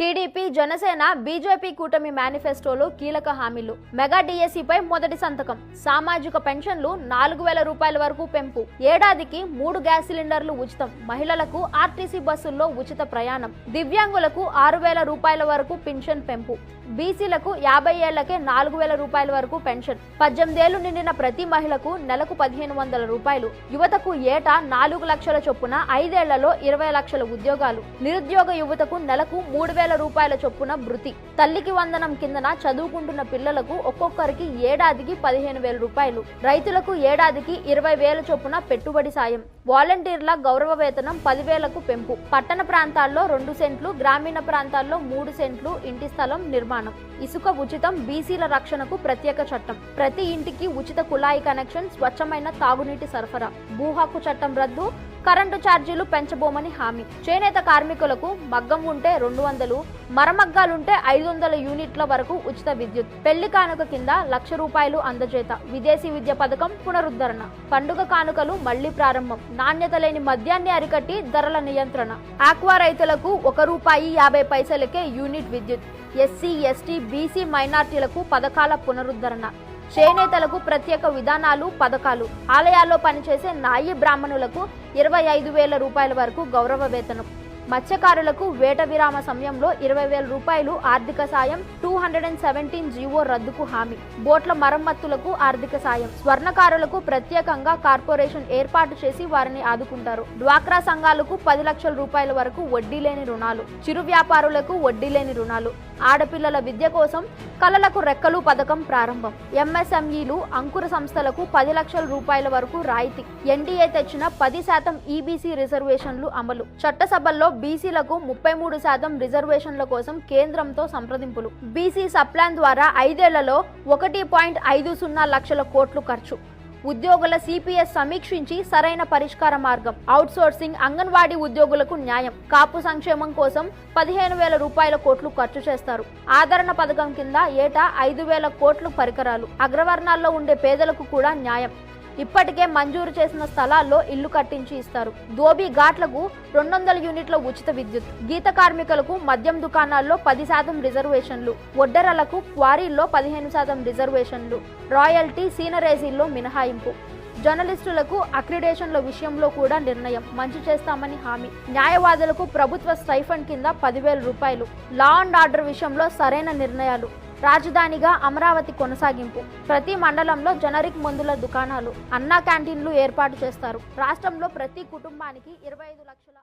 TDP Janasena BJP కూటమి మేనిఫెస్టోలో కీలక హామీలు. మెగా డిఎస్సిపై మొదటి సంతకం. సామాజిక పెన్షన్లు నాలుగు వేల రూపాయల వరకు పెంపు. ఏడాదికి మూడు గ్యాస్ సిలిండర్లు ఉచితం. మహిళలకు ఆర్టీసీ బస్సుల్లో ఉచిత ప్రయాణం. దివ్యాంగులకు ఆరు వేల రూపాయల వరకు పెన్షన్ పెంపు. బీసీలకు యాభై ఏళ్ళకే నాలుగు వేల రూపాయల వరకు పెన్షన్. పద్దెనిమిదేళ్ళు నిండిన ప్రతి మహిళకు నెలకు పదిహేను వందల రూపాయలు. యువతకు ఏటా నాలుగు లక్షల చొప్పున ఐదేళ్ళలో ఇరవై లక్షల ఉద్యోగాలు. నిరుద్యోగ యువతకు నెలకు మూడు వేల రూపాయల చొప్పున భృతి తల్లికి వందనం కిందన చదువుకుంటున్న పిల్లలకు ఒక్కొక్కరికి ఏడాదికి పదిహేను వేల రూపాయలు. రైతులకు ఏడాదికి ఇరవై వేల చొప్పున పెట్టుబడి సాయం. వాలంటీర్ల గౌరవ వేతనం పదివేలకు పెంపు. పట్టణ ప్రాంతాల్లో రెండు సెంట్లు గ్రామీణ ప్రాంతాల్లో మూడు సెంట్లు ఇంటి స్థలం నిర్మాణం. ఇసుక ఉచితం బీసీల రక్షణకు ప్రత్యేక చట్టం. ప్రతి ఇంటికి ఉచిత కుళాయి కనెక్షన్ స్వచ్ఛమైన తాగునీటి సరఫరా. భూ హక్కు చట్టం రద్దు కరెంటు ఛార్జీలు పెంచబోమని హామీ. చేనేత కార్మికులకు మగ్గం ఉంటే రెండు వందలు మరమగ్గాలుంటే ఐదు వందల యూనిట్ల వరకు ఉచిత విద్యుత్. పెళ్ళి కానుక కింద లక్ష రూపాయలు అందజేత. విదేశీ విద్య పథకం పునరుద్ధరణ. పండుగ కానుకలు మళ్ళీ ప్రారంభం. నాణ్యత లేని మద్యాన్ని అరికట్టి ధరల నియంత్రణ. ఆక్వా రైతులకు ఒక రూపాయి యాభై పైసలకే యూనిట్ విద్యుత్. ఎస్సీ ఎస్టీ బీసీ మైనార్టీలకు పథకాల పునరుద్ధరణ. చేనేతలకు ప్రత్యేక విధానాలు పథకాలు. ఆలయాల్లో పనిచేసే నాయి బ్రాహ్మణులకు ఇరవై ఐదు వేల రూపాయల వరకు గౌరవ వేతనం. మత్స్యకారులకు వేట విరామ సమయంలో ఇరవై వేల రూపాయలు ఆర్థిక సాయం two hundred and seventeen GO రద్దుకు హామీ. బోట్ల మరమ్మతులకు ఆర్థిక సాయం. స్వర్ణకారులకు ప్రత్యేకంగా కార్పొరేషన్ ఏర్పాటు చేసి వారిని ఆదుకుంటారు. డ్వాక్రా సంఘాలకు పది లక్షల రూపాయల వరకు వడ్డీ లేని రుణాలు. చిరు వ్యాపారులకు వడ్డీ లేని రుణాలు. ఆడపిల్లల విద్య కోసం కళలకు రెక్కలు పథకం ప్రారంభం. ఎంఎస్ఎంఈలు అంకుర సంస్థలకు పది లక్షల రూపాయల వరకు రాయితీ. ఎన్డీఏ తెచ్చిన పది శాతం ఈబీసీ రిజర్వేషన్లు అమలు. చట్టసభల్లో బీసీలకు ముప్పై మూడు శాతం రిజర్వేషన్ల కోసం కేంద్రంతో సంప్రదింపులు. బీసీ సప్లాన్ ద్వారా ఐదేళ్ళలో ఒకటి పాయింట్ ఐదు సున్నా లక్షల కోట్లు ఖర్చు. ఉద్యోగుల సిపిఎస్ సమీక్షించి సరైన పరిష్కార మార్గం. అవుట్సోర్సింగ్ అంగన్వాడీ ఉద్యోగులకు న్యాయం. కాపు సంక్షేమం కోసం పదిహేను వేల రూపాయల కోట్లు ఖర్చు చేస్తారు. ఆదరణ పథకం కింద ఏటా ఐదు వేల కోట్లు పరికరాలు. అగ్రవర్ణాల్లో ఉండే పేదలకు కూడా న్యాయం. ఇప్పటికే మంజూరు చేసిన స్థలాల్లో ఇల్లు కట్టించి ఇస్తారు. దోబీ ఘాట్లకు రెండు వందల యూనిట్ల ఉచిత విద్యుత్. గీత కార్మికులకు మద్యం దుకాణాల్లో పది శాతం రిజర్వేషన్లు. ఒడ్డెరలకు క్వారీల్లో పదిహేను శాతం రిజర్వేషన్లు. రాయల్టీ సీనరేజీల్లో మినహాయింపు. జర్నలిస్టులకు అక్రిడేషన్ల విషయంలో కూడా నిర్ణయం. మంచి చేస్తామని హామీ. న్యాయవాదులకు ప్రభుత్వ స్టైఫండ్ కింద పదివేల రూపాయలు. లా అండ్ ఆర్డర్ విషయంలో సరైన నిర్ణయాలు. రాజధానిగా అమరావతి కొనసాగింపు. ప్రతి మండలంలో జనరిక్ మందుల దుకాణాలు. అన్నా క్యాంటీన్లు ఏర్పాటు చేస్తారు. రాష్ట్రంలో ప్రతి కుటుంబానికి ఇరవై ఐదు లక్షల